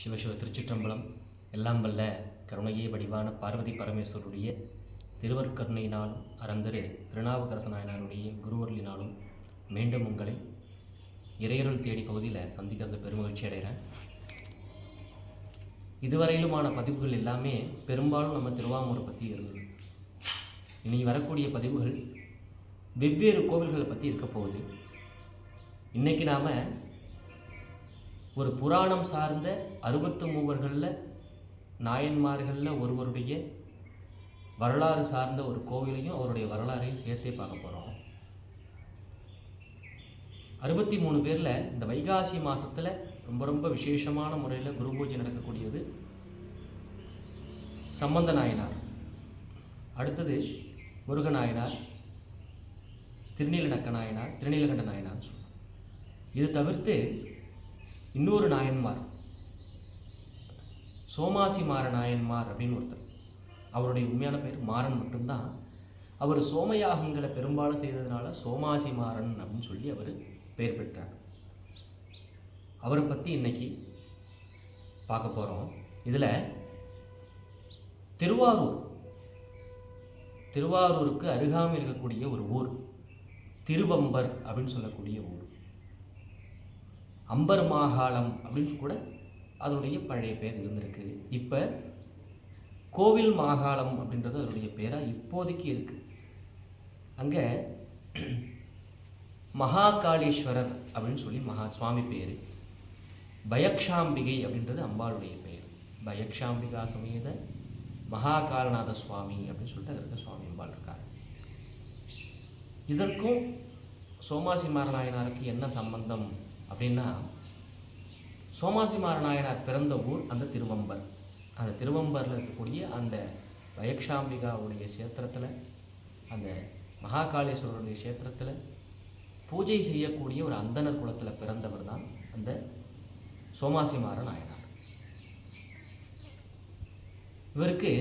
சிவசிவ திருச்சிற்றம்பலம் எல்லாம் வல்ல கருணையே வடிவான பார்வதி பரமேஸ்வருடைய திருவருக்கருணையினாலும் அறந்தரு திருநாவுக்கரச நாயனாருடைய குருவருளினாலும் மீண்டும் உங்களை இறையருள் தேடி பகுதியில் சந்திக்கிறது பெருமகிழ்ச்சி அடைகிறேன். இதுவரையிலுமான பதிவுகள் எல்லாமே பெரும்பாலும் நம்ம திருவாமூரை பற்றி இருந்தது. இனி வரக்கூடிய பதிவுகள் வெவ்வேறு கோவில்களை பற்றி இருக்க போகுது. இன்றைக்கி நாம் ஒரு புராணம் சார்ந்த அறுபத்து மூவர்களில் நாயன்மார்களில் ஒருவருடைய வரலாறு சார்ந்த ஒரு கோவிலையும் அவருடைய வரலாறையும் சேர்த்தே பார்க்க போகிறோம். அறுபத்தி மூணு பேரில் இந்த வைகாசி மாதத்தில் ரொம்ப ரொம்ப விசேஷமான முறையில் குரு பூஜை நடக்கக்கூடியது சம்பந்த நாயனார். அடுத்தது முருகநாயனார் திருநீலநக்க நாயனார் திருநீலகண்ட நாயனார் சொல்லுவோம் இது தவிர்த்து இன்னொரு நாயன்மார். சோமாசி மார நாயன்மார் அப்படின்னு ஒருத்தர். அவருடைய உண்மையான பேர் மாறன் மட்டும்தான். அவர் சோமயாகங்களை பெரும்பாலும் செய்ததுனால சோமாசி மாறன் அப்படின்னு சொல்லி அவர் பெயர் பெற்றார். அவரை பற்றி இன்னைக்கு பார்க்க போகிறோம் இதில் திருவாரூர். திருவாரூருக்கு அருகாமல் இருக்கக்கூடிய ஒரு ஊர். திருவம்பர் அப்படின்னு சொல்லக்கூடிய ஊர். அம்பர் மாகாளம் அப்படின்னு கூட அதனுடைய பழைய பேர் இருந்திருக்கு. இப்போ கோவில் மாகாளம் அப்படின்றது அதனுடைய பேராக இப்போதைக்கு இருக்குது அங்கே மகாகாளீஸ்வரர் அப்படின்னு சொல்லி மகா சுவாமி பேர். பயக்ஷாம்பிகை அப்படின்றது அம்பாளுடைய பெயர் பயக்ஷாம்பிகா சமேத மகாகாலநாத சுவாமி அப்படின்னு சொல்லிட்டு அதில் இருக்க சுவாமி அம்பாள் இருக்கார் இதற்கும் சோமாசி மாரநாயனாருக்கு என்ன சம்பந்தம்? அப்படின்னா சோமாசி மாரநாயனார் பிறந்த ஊர் அந்த திருவம்பர். அந்த திருவம்பரில் இருக்கக்கூடிய அந்த வயக்ஷாம்பிகாவுடைய கஷேத்திரத்தில் அந்த மகாகாளேஸ்வரருடைய கஷேத்திரத்தில் பூஜை செய்யக்கூடிய ஒரு அந்தனர் குலத்தில் பிறந்தவர் தான் அந்த சோமாசிமார நாயனார். இவருக்கு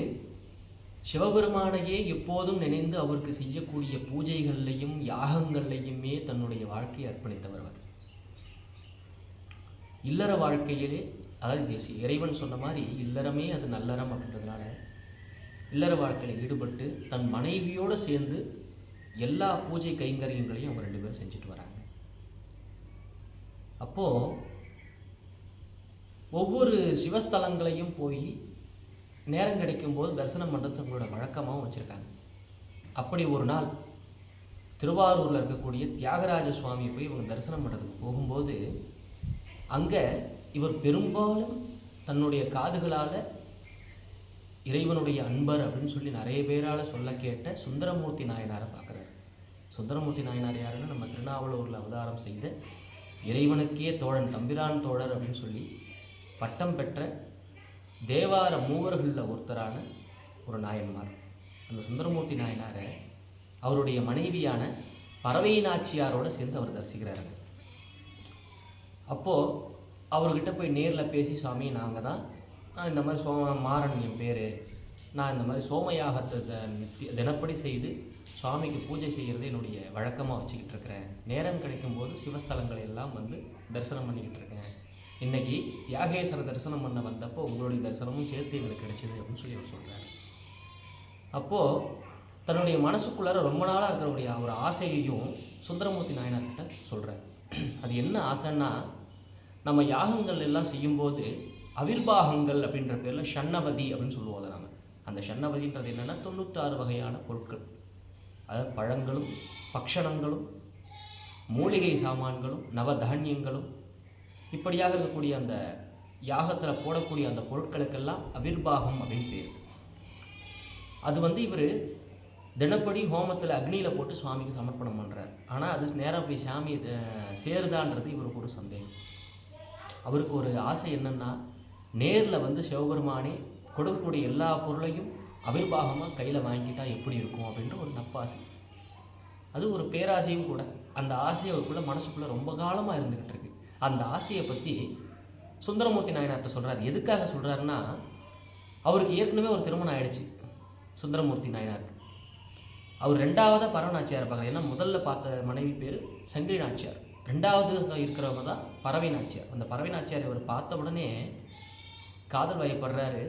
சிவபெருமானையே எப்போதும் நினைந்து அவருக்கு செய்யக்கூடிய பூஜைகள்லையும் யாகங்கள்லையுமே தன்னுடைய வாழ்க்கையை அர்ப்பணித்தவர் அவர். இல்லற வாழ்க்கையிலே அதாவது இறைவன் சொன்ன மாதிரி இல்லறமே அது நல்லறம் அப்படின்றதுனால இல்லற வாழ்க்கையில் ஈடுபட்டு தன் மனைவியோடு சேர்ந்து எல்லா பூஜை கைங்கரியங்களையும் அவங்க ரெண்டு பேரும் செஞ்சுட்டு வராங்க. அப்போது ஒவ்வொரு சிவஸ்தலங்களையும் போய் நேரம் கிடைக்கும்போது தரிசனம் பண்ணுறது தங்களோட வழக்கமாகவும் வச்சுருக்காங்க. அப்படி ஒரு நாள் திருவாரூரில் இருக்கக்கூடிய தியாகராஜ சுவாமியை போய் இவங்க தரிசனம் பண்ணுறதுக்கு போகும்போது அங்கே இவர் பெரும்பாலும் தன்னுடைய காதுகளால் இறைவனுடைய அன்பர் அப்படின்னு சொல்லி நிறைய பேரால் சொல்ல கேட்ட சுந்தரமூர்த்தி நாயனாரை பார்க்குறாரு. சுந்தரமூர்த்தி நாயனார் யாருன்னா நம்ம திருநாவலூரில் அவதாரம் செய்த இறைவனுக்கே தோழன் தம்பிரான் தோழர் அப்படின்னு சொல்லி பட்டம் பெற்ற தேவார மூவர்களில் ஒருத்தரான ஒரு நாயன்மார். அந்த சுந்தரமூர்த்தி நாயனாரை அவருடைய மனைவியான பறவை சேர்ந்து அவர் தரிசிக்கிறாருங்க அப்போது அவர்கிட்ட போய் நேரில் பேசி சுவாமி நாங்கள் தான் நான் இந்த மாதிரி சோம மாறன் என் பேர். நான் இந்த மாதிரி சோமயாகத்தை தினப்படி செய்து சுவாமிக்கு பூஜை செய்கிறது என்னுடைய வழக்கமாக வச்சுக்கிட்டு இருக்கிறேன். நேரம் கிடைக்கும்போது சிவஸ்தலங்களை எல்லாம் வந்து தரிசனம் பண்ணிக்கிட்டு இருக்கேன். இன்னைக்கு தியாகேஸ்வர தரிசனம் பண்ண வந்தப்போ உங்களுடைய தரிசனமும் சேர்த்து எங்களுக்கு கிடைச்சிது அப்படின்னு சொல்லி அவர் சொல்கிறார் அப்போது தன்னுடைய மனசுக்குள்ளார ரொம்ப நாளாக இருக்கிறவுடைய ஒரு ஆசையையும் சுந்தரமூர்த்தி நாயனார்கிட்ட சொல்கிறார் அது என்ன ஆசைன்னா நம்ம யாகங்கள் எல்லாம் செய்யும்போது அவிர்வாகங்கள் அப்படின்ற பேரில் ஷண்ணவதி அப்படின்னு சொல்லுவோம் அதை நம்ம அந்த ஷண்ணவதின்றது என்னென்னா தொண்ணூற்றாறு வகையான பொருட்கள். அதாவது பழங்களும் பக்ஷணங்களும் மூலிகை சாமான்களும் நவதானியங்களும். இப்படியாக இருக்கக்கூடிய அந்த யாகத்தில் போடக்கூடிய அந்த பொருட்களுக்கெல்லாம் அவிர்வாகம் அப்படின்னு பேர். அது வந்து இவர் தினப்படி ஹோமத்தில் அக்னியில் போட்டு சுவாமிக்கு சமர்ப்பணம் பண்ணுறார் ஆனால் அது நேராக போய் சாமி சேருதான்றது இவருக்கு ஒரு சந்தேகம். அவருக்கு ஒரு ஆசை என்னென்னா நேரில் வந்து சிவபெருமானே கொடுக்கக்கூடிய எல்லா பொருளையும் அவிர்வாகமாக கையில் வாங்கிட்டால் எப்படி இருக்கும் அப்படின்ற ஒரு நப்பாசை. அது ஒரு பேராசையும் கூட. அந்த ஆசை அவருக்குள்ளே மனசுக்குள்ளே ரொம்ப காலமாக இருந்துக்கிட்டு இருக்கு. அந்த ஆசையை பற்றி சுந்தரமூர்த்தி நாயனார்கிட்ட சொல்கிறார் எதுக்காக சொல்கிறாருன்னா அவருக்கு ஏற்கனவே ஒரு திருமணம் ஆயிடுச்சு சுந்தரமூர்த்தி நாயனார். அவர் ரெண்டாவதாக பரவநாச்சியார் பார்க்குறாரு ஏன்னா முதல்ல பார்த்த மனைவி பேர் சங்கிலி நாச்சியார் ரெண்டாவது இருக்கிறவங்க தான் பறவை நாச்சியார் அந்த பறவை நாச்சியார் இவர் பார்த்த உடனே காதல் வயப்படுறாரு.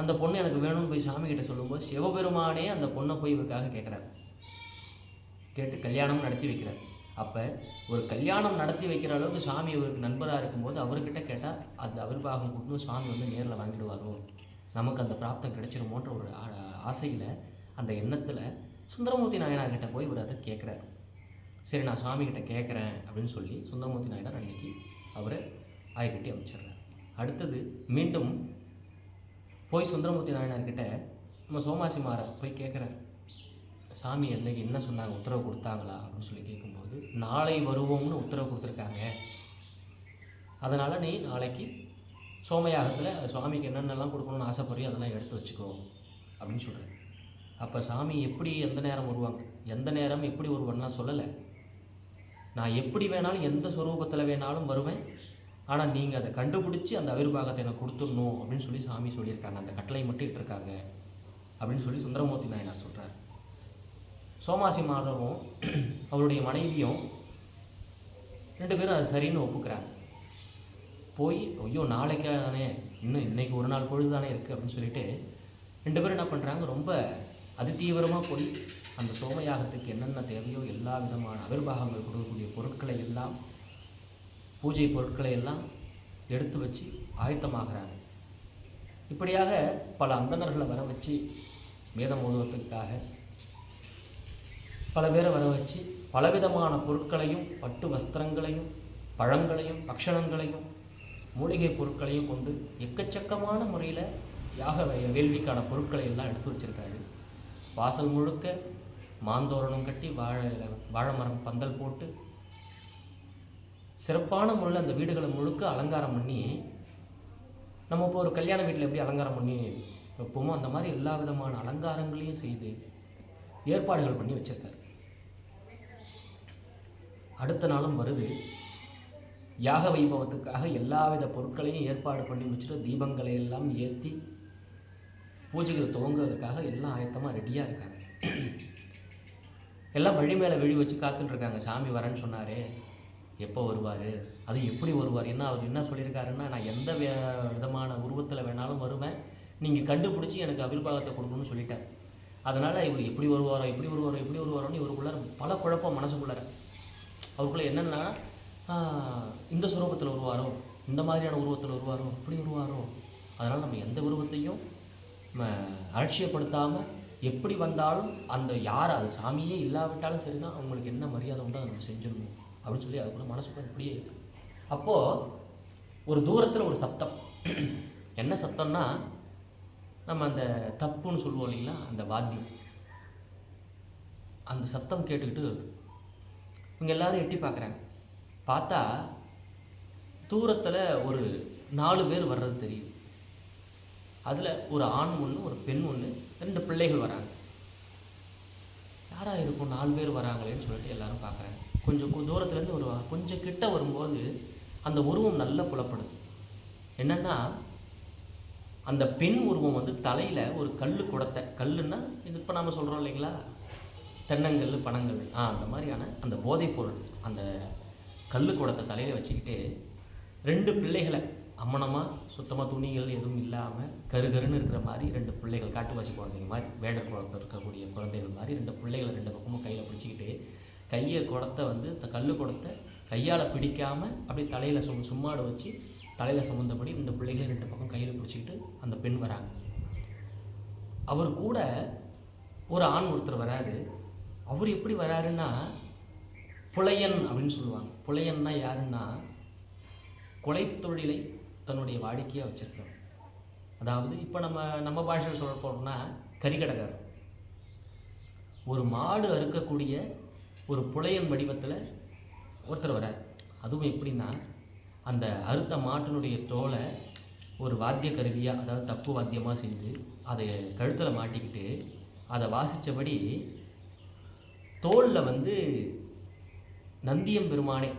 அந்த பொண்ணு எனக்கு வேணும்னு போய் சாமி கிட்ட சொல்லும்போது சிவபெருமானே அந்த பொண்ணை போய் இவருக்காக கேட்குறாரு கேட்டு கல்யாணம் நடத்தி வைக்கிறார். அப்போ ஒரு கல்யாணம் நடத்தி வைக்கிற அளவுக்கு சாமி இவருக்கு நண்பராக இருக்கும்போது அவர்கிட்ட கேட்டால் அந்த அவிர்வாகம் கூட்டணும் சுவாமி வந்து நேரில் வாங்கிடுவாரோ? நமக்கு அந்த பிராப்தம் கிடைச்சிருமோன்ற ஒரு ஆசையில் அந்த எண்ணத்தில் சுந்தரமூர்த்தி நாயனார் கிட்ட போய் இவர் அதை கேட்குறாரு சரி நான் சுவாமி கிட்ட கேட்குறேன் அப்படின்னு சொல்லி சுந்தரமூர்த்தி நாயனார் அன்னைக்கு அவரை ஆய்கட்டி அமைச்சிடுறார். அடுத்தது மீண்டும் போய் சுந்தரமூர்த்தி நாயனார்கிட்ட நம்ம சோமாசி மாற போய் கேட்குறாரு சாமி என்னைக்கு என்ன சொன்னாங்க உத்தரவு கொடுத்தாங்களா அப்படின்னு சொல்லி கேட்கும்போது நாளை வருவோம்னு உத்தரவு கொடுத்துருக்காங்க. அதனால் நீ நாளைக்கு சோமயாகத்தில் சுவாமிக்கு என்னென்னலாம் கொடுக்கணும்னு ஆசைப்படுறியோ அதெல்லாம் எடுத்து வச்சுக்கோ அப்படின்னு சொல்கிறேன் அப்போ சாமி எப்படி எந்த நேரம் வருவாங்க? எந்த நேரம் எப்படி வருவான்லாம் சொல்லலை. நான் எப்படி வேணாலும் எந்த ஸ்வரூபத்தில் வேணாலும் வருவேன். ஆனால் நீங்கள் அதை கண்டுபிடிச்சி அந்த அவிர்வாகத்தை எனக்கு கொடுத்துடணும் அப்படின்னு சொல்லி சாமி சொல்லியிருக்காங்க. அந்த கட்டளை மட்டும் இட்டிருக்காங்க அப்படின்னு சொல்லி சுந்தரமூர்த்தி நாயனார் சொல்கிறார் சோமாசி மாதவும் அவருடைய மனைவியும் ரெண்டு பேரும் அது சரின்னு ஒப்புக்கிறாங்க. போய் ஐயோ நாளைக்கே தானே இன்னும் இன்னைக்கு ஒரு நாள் பொழுது தானே இருக்குது அப்படின்னு சொல்லிட்டு ரெண்டு பேரும் என்ன பண்ணுறாங்க ரொம்ப அதி தீவிரமாக போய் அந்த சோமயாகத்துக்கு என்னென்ன தேவையோ எல்லா விதமான அவிர்வாகங்கள் கொடுக்கக்கூடிய பொருட்களை எல்லாம் பூஜை பொருட்களை எல்லாம் எடுத்து வச்சு ஆயத்தமாகிறாங்க. இப்படியாக பல அந்தணர்களை வர வச்சு வேத ஓதுவதற்காக பல பேரை வர வச்சு பலவிதமான பொருட்களையும் பட்டு வஸ்திரங்களையும் பழங்களையும் பக்ஷணங்களையும் மூலிகை பொருட்களையும் கொண்டு எக்கச்சக்கமான முறையில் யாக வேள்விக்கான பொருட்களை எல்லாம் எடுத்து வச்சுருக்காரு. வாசல் முழுக்க மாந்தோரணம் கட்டி வாழை வாழை மரம் பந்தல் போட்டு சிறப்பான முறையில் அந்த வீடுகளை முழுக்க அலங்காரம் பண்ணி நம்ம இப்போ ஒரு கல்யாண வீட்டில் எப்படி அலங்காரம் பண்ணி வைப்போமோ அந்த மாதிரி எல்லா விதமான அலங்காரங்களையும் செய்து ஏற்பாடுகள் பண்ணி வச்சிருக்காரு. அடுத்த நாளும் வருது. யாக வைபவத்துக்காக எல்லாவித பொருட்களையும் ஏற்பாடு பண்ணி வச்சுட்டு தீபங்களை எல்லாம் ஏற்றி பூஜைகள் துவங்குவதற்காக எல்லாம் ஆயத்தமாக ரெடியாக இருக்காங்க. எல்லாம் வழி மேலே விழி வச்சு காத்துட்டு இருக்காங்க. சாமி வரேன்னு சொன்னாரே. எப்போ வருவார்? அது எப்படி வருவார்? என்ன அவர் என்ன சொல்லியிருக்காருன்னா நான் எந்த வே- விதமான உருவத்தில் வேணாலும் வருவேன். நீங்கள் கண்டுபிடிச்சி எனக்கு அபிர்வாகத்தை கொடுக்கணும்னு சொல்லிட்டார். அதனால் இவர் எப்படி வருவாரோ எப்படி வருவாரோ எப்படி வருவாரோன்னு இவருக்குள்ளார பல குழப்பம் மனசுக்குள்ளார அவருக்குள்ளே என்னென்னா இந்த சுரூபத்தில் வருவாரோ? இந்த மாதிரியான உருவத்தில் வருவாரோ? அப்படி வருவாரோ? அதனால் நம்ம எந்த உருவத்தையும் அலட்சியப்படுத்தாமல் எப்படி வந்தாலும் அந்த யார் அது சாமியே இல்லாவிட்டாலும் சரி தான் அவங்களுக்கு என்ன மரியாதை உண்டோ அதை நம்ம செஞ்சிடணும். அப்படின்னு சொல்லி அதுக்குள்ள மனசுக்குள்ள இப்படியே இருக்கு. அப்போது ஒரு தூரத்தில் ஒரு சத்தம் என்ன சத்தம்னா நம்ம அந்த தப்புன்னு சொல்லுவோம் இல்லைங்களா? அந்த வாத்தியம். அந்த சத்தம் கேட்டுக்கிட்டு இவங்க எல்லாரும் எட்டி பார்க்குறாங்க. பார்த்தா தூரத்தில் ஒரு நாலு பேர் வர்றது தெரியுது. அதில் ஒரு ஆண் ஒன்று ஒரு பெண் ஒன்று ரெண்டு பிள்ளைகள் வராங்க. யாராக இருக்கும்? நாலு பேர் வராங்களேன்னு சொல்லிட்டு எல்லாரும் பார்க்குறாங்க கொஞ்சம் தூரத்துலேருந்து வருவாங்க. கொஞ்சம் கிட்ட வரும்போது அந்த உருவம் நல்லா புலப்படுது. என்னென்னா அந்த பெண் உருவம் வந்து தலையில் ஒரு கல் குடத்தை கல்லுன்னா இது இப்போ நாம் சொல்கிறோம் இல்லைங்களா? தென்னங்கல் பனங்கல் ஆ அந்த மாதிரியான அந்த போதைப் பொருள் அந்த கல் குடத்தை தலையில் வச்சுக்கிட்டு ரெண்டு பிள்ளைகளை அம்மனமாக சுத்தமாக துணிகள் எதுவும் இல்லாமல் கருகருன்னு இருக்கிற மாதிரி ரெண்டு பிள்ளைகள் காட்டுவாசி குழந்தைங்க மாதிரி வேடர் குளத்தில் இருக்கக்கூடிய குழந்தைகள் மாதிரி ரெண்டு பிள்ளைகளை ரெண்டு பக்கமும் கையில் பிடிச்சிக்கிட்டு கையை குடத்தை வந்து த கல் குடத்தை கையால் பிடிக்காமல் அப்படியே தலையில் சும் சும்மாடு வச்சு தலையில் சுமந்தபடி ரெண்டு பிள்ளைகளை ரெண்டு பக்கம் கையில் பிடிச்சிக்கிட்டு அந்த பெண் வராங்க. அவர் கூட ஒரு ஆண் ஒருத்தர் வராரு. அவர் எப்படி வராருன்னா புலையன் அப்படின்னு சொல்லுவாங்க. புலையன்னா யாருன்னா கொலைத்தொழிலை தன்னுடைய வாடிக்கையாக வச்சிருக்கிறோம். அதாவது இப்போ நம்ம நம்ம பாஷையில் சொல்ல போனோம்னா கறிக்கடைக்காரர் ஒரு மாடு அறுக்கக்கூடிய ஒரு புலையன் வடிவத்தில் ஒருத்தர் வரார் அதுவும் எப்படின்னா அந்த அறுத்த மாட்டினுடைய தோலை ஒரு வாத்திய கருவியாக அதாவது தப்பு வாத்தியமாக செஞ்சு அதை கழுத்தில் மாட்டிக்கிட்டு அதை வாசித்தபடி தோலில் வந்து நந்தியம் பெருமானே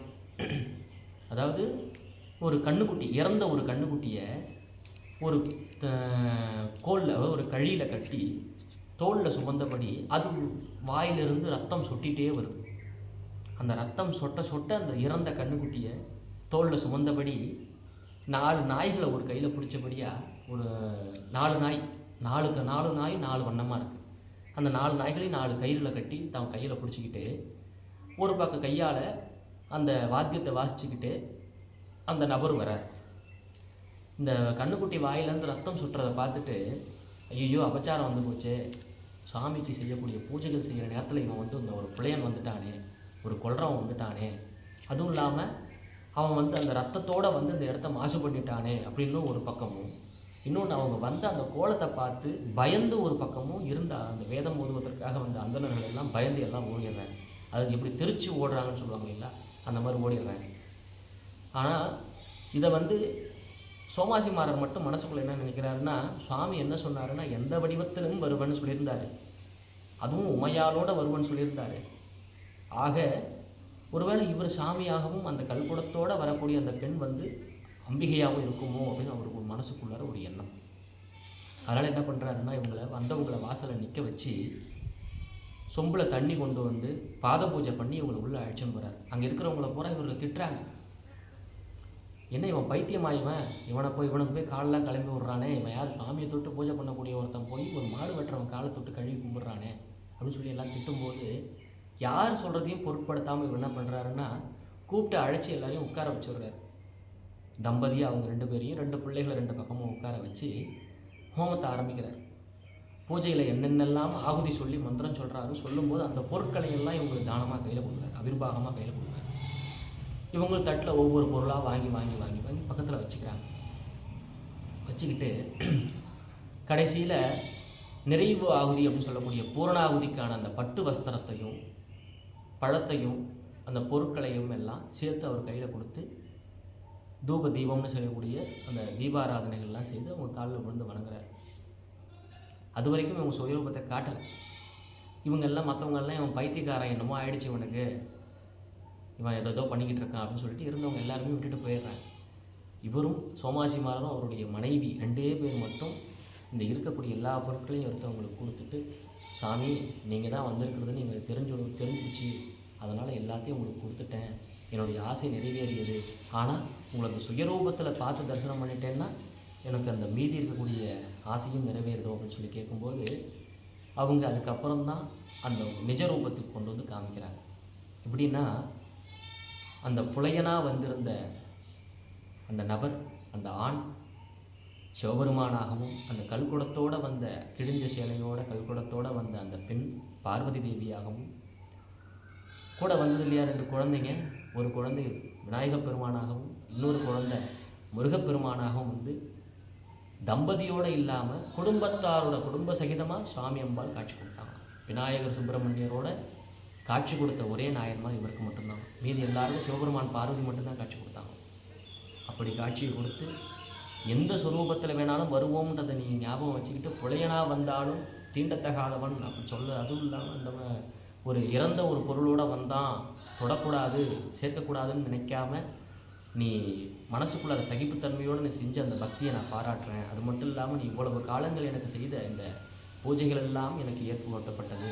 அதாவது ஒரு கண்ணுக்குட்டி இறந்த ஒரு கண்ணுக்குட்டியை ஒரு கோலில் ஒரு கழியில் கட்டி தோளில் சுமந்தபடி அது வாயிலிருந்து ரத்தம் சொட்டிகிட்டே வருது. அந்த ரத்தம் சொட்ட சொட்ட அந்த இறந்த கண்ணுக்குட்டியை தோளில் சுமந்தபடி நாலு நாய்களை ஒரு கையில் பிடிச்சபடியாக ஒரு நாலு நாய் நாலுக்கு நாலு நாய் நாலு வண்ணமாக இருக்குது அந்த நாலு நாய்களையும் நாலு கயிறில் கட்டி தான் கையில் பிடிச்சிக்கிட்டு ஒரு பக்கம் கையால் அந்த வாத்தியத்தை வாசிச்சுக்கிட்டு அந்த நபர் வரார். இந்த கண்ணுக்குட்டி வாயிலேருந்து ரத்தம் சுட்டுறதை பார்த்துட்டு ஐயோ அபச்சாரம் வந்து போச்சே. சாமிக்கு செய்யக்கூடிய பூஜைகள் செய்கிற நேரத்தில் இவன் வந்து இந்த ஒரு பிள்ளையன் வந்துட்டானே ஒரு கொல்றவன் வந்துட்டானே. அதுவும் இல்லாமல் அவன் வந்து அந்த ரத்தத்தோட வந்து இந்த இடத்த மாசு பண்ணிட்டானே அப்படின்னு ஒரு பக்கமும் இன்னொன்று அவங்க வந்த அந்த கோலத்தை பார்த்து பயந்து ஒரு பக்கமும் இருந்த அந்த வேதம் ஓதுவதற்காக வந்த அந்தணர்கள் எல்லாம் பயந்து எல்லாம் ஓடிடுறாங்க. அது எப்படி தெரிச்சு ஓடுறாங்கன்னு சொல்லுவாங்க இல்லைங்களா? அந்த மாதிரி ஓடிடுறாங்க. ஆனால் இதை வந்து சோமாசிமாரர் மட்டும் மனசுக்குள்ளே என்ன நினைக்கிறாருன்னா சுவாமி என்ன சொன்னாருன்னா எந்த வடிவத்திலும் வருவன்னு சொல்லியிருந்தாரு. அதுவும் உமையாலோட வருவன் சொல்லியிருந்தாரு. ஆக ஒருவேளை இவர் சாமியாகவும் அந்த கல்குடத்தோடு வரக்கூடிய அந்த பெண் வந்து அம்பிகையாகவும் இருக்குமோ? அப்படின்னு அவருக்கு ஒரு மனசுக்குள்ளார ஒரு எண்ணம். அதனால் என்ன பண்ணுறாருன்னா இவங்களை வந்தவங்களை வாசலை நிற்க வச்சு சொம்பில் தண்ணி கொண்டு வந்து பாத பூஜை பண்ணி இவங்களை உள்ளே அழைச்சின்னு போகிறார் அங்கே இருக்கிறவங்கள பூரா இவர்களை திட்டுறாங்க. என்ன இவன் பைத்தியம் ஆயிவன் இவனை போய் இவனுக்கு போய் காலெலாம் கிளம்பி விட்றானே. இவன் யார்? சாமியை தொட்டு பூஜை பண்ணக்கூடிய ஒருத்தன் போய் ஒரு மாடு வெட்டுறவன் காலை தொட்டு கழுவி கும்பிட்றானே. அப்படின்னு சொல்லி எல்லாம் திட்டும்போது யார் சொல்கிறதையும் பொருட்படுத்தாமல் இவர் என்ன பண்ணுறாருன்னா கூப்பிட்டு அழைச்சி எல்லாரையும் உட்கார வச்சுடுறாரு. தம்பதியை அவங்க ரெண்டு பேரையும் ரெண்டு பிள்ளைகளை ரெண்டு பக்கமும் உட்கார வச்சு ஹோமத்தை ஆரம்பிக்கிறார். பூஜையில் என்னென்னலாம் ஆகுதி சொல்லி மந்திரம் சொல்கிறாரு சொல்லும்போது அந்த பொருட்களை எல்லாம் இவங்களுக்கு தானமாக கையில் கொடுக்குறாரு அபிர்வாகமாக கையில் கொடுக்குறாரு. இவங்களும் தட்டில் ஒவ்வொரு பொருளாக வாங்கி வாங்கி வாங்கி வாங்கி பக்கத்தில் வச்சுக்கிறாங்க. வச்சுக்கிட்டு கடைசியில் நிறைவு ஆகுதி அப்படின்னு சொல்லக்கூடிய பூரணாகுதிக்கான அந்த பட்டு வஸ்திரத்தையும் பழத்தையும் அந்த பொருட்களையும் எல்லாம் சேர்த்து அவர் கையில் கொடுத்து தூப தீபம்னு சொல்லக்கூடிய அந்த தீபாராதனைகள்லாம் செய்து அவங்க காலில் விழுந்து வணங்குறாரு. அது வரைக்கும் இவங்க சுயரூபத்தை காட்டலை. இவங்கெல்லாம் மற்றவங்கெல்லாம் இவன் பைத்தியக்காரன் என்னமோ ஆயிடுச்சு இவனுக்கு. இவன் ஏதோ ஏதோ பண்ணிக்கிட்டு இருக்கான் அப்படின்னு சொல்லிட்டு இருந்தவங்க எல்லாருமே விட்டுட்டு போயிடுறாங்க. இவரும் சோமாசிமாரனும் அவருடைய மனைவி ரெண்டே பேர் மட்டும் இந்த இருக்கக்கூடிய எல்லா பொருட்களையும் ஒருத்தவங்களுக்கு கொடுத்துட்டு சாமி நீங்கள் தான் வந்திருக்கிறதுன்னு எங்களுக்கு தெரிஞ்சு தெரிஞ்சிருச்சு அதனால் எல்லாத்தையும் உங்களுக்கு கொடுத்துட்டேன். என்னுடைய ஆசை நிறைவேறியது. ஆனால் உங்களுக்கு சுயரூபத்தில் பார்த்து தரிசனம் பண்ணிட்டேன்னா எனக்கு அந்த மீதி இருக்கக்கூடிய ஆசையும் நிறைவேறிடும் அப்படின்னு சொல்லி கேட்கும்போது அவங்க அதுக்கப்புறம் தான் அந்த நிஜ ரூபத்துக்கு கொண்டு வந்து காமிக்கிறாங்க. எப்படின்னா அந்த புலையனாக வந்திருந்த அந்த நபர் அந்த ஆண் சிவபெருமானாகவும் அந்த கல்குடத்தோட வந்த கிழிஞ்ச சேலையோட கல்குடத்தோட வந்த அந்த பெண் பார்வதி தேவியாகவும் கூட வந்தது இல்லையா ரெண்டு குழந்தைங்க? ஒரு குழந்தை விநாயகப் பெருமானாகவும் இன்னொரு குழந்தை முருகப்பெருமானாகவும் வந்து தம்பதியோடு இல்லாமல் குடும்பத்தாரோட குடும்ப சகிதமாக சுவாமி அம்பாள் காட்சி கொடுத்தாங்க விநாயகர் சுப்பிரமணியரோட காட்சி கொடுத்த ஒரே நாயன்மா இவருக்கு மட்டும்தான். மீதி எல்லாருக்கும் சிவபெருமான் பார்வதி மட்டும்தான் காட்சி கொடுத்தாங்க. அப்படி காட்சியை கொடுத்து எந்த சுரூபத்தில் வேணாலும் வருவோம்ன்றதை நீ ஞாபகம் வச்சுக்கிட்டு புலையனா வந்தாலும் தீண்டத்தகாதவன் அப்படி சொல்ல அதுவும் இல்லாமல் அந்தவன் ஒரு இறந்த ஒரு பொருளோட வந்தான் தொடக்கூடாது சேர்க்கக்கூடாதுன்னு நினைக்காம நீ மனசுக்குள்ள சகிப்புத்தன்மையோடு நீ செஞ்ச அந்த பக்தியை நான் பாராட்டுறேன். அது மட்டும் இல்லாமல் நீ இவ்வளவு காலங்கள் எனக்கு செய்த இந்த பூஜைகள் எல்லாம் எனக்கு ஏற்படுத்தப்பட்டது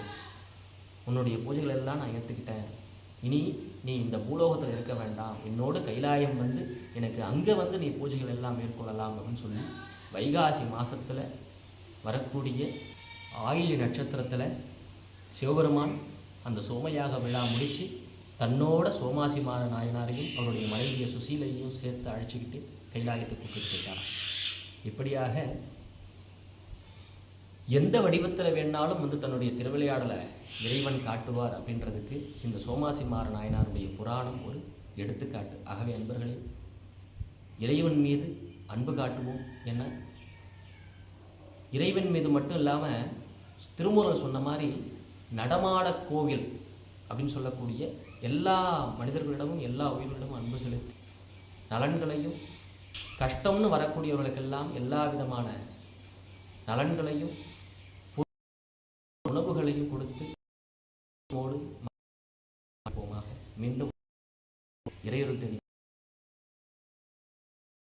உன்னுடைய பூஜைகள் எல்லாம் நான் ஏற்றுக்கிட்டேன் இனி நீ இந்த பூலோகத்தில் இருக்க வேண்டாம். என்னோடு கைலாயம் வந்து எனக்கு அங்கே வந்து நீ பூஜைகள் எல்லாம் மேற்கொள்ளலாம் அப்படின்னு சொல்லி வைகாசி மாதத்தில் வரக்கூடிய ஆயிலி நட்சத்திரத்தில் சிவபெருமான் அந்த சோமயாக விழா முடித்து தன்னோட சோமாசிமான நாயனாரையும் அவருடைய மனைவிய சுசீலையும் சேர்த்து அழைச்சிக்கிட்டு கைலாயத்தை கூப்பிட்டு போயிட்டாராம். இப்படியாக எந்த வடிவத்தில் வேணாலும் வந்து தன்னுடைய திருவிளையாடலை இறைவன் காட்டுவார் அப்படின்றதுக்கு இந்த சோமாசிமார நாயனாருடைய புராணம் ஒரு எடுத்துக்காட்டு. ஆகவே அன்பர்களே இறைவன் மீது அன்பு காட்டுவோம் என்ன இறைவன் மீது மட்டும் இல்லாமல் திருமூலர் சொன்ன மாதிரி நடமாட கோவில் அப்படின்னு சொல்லக்கூடிய எல்லா மனிதர்களிடமும் எல்லா உயிர்களிடமும் அன்பு செலுத்தி நலன்களையும் கஷ்டம்னு வரக்கூடியவர்களுக்கெல்லாம் எல்லா விதமான நலன்களையும்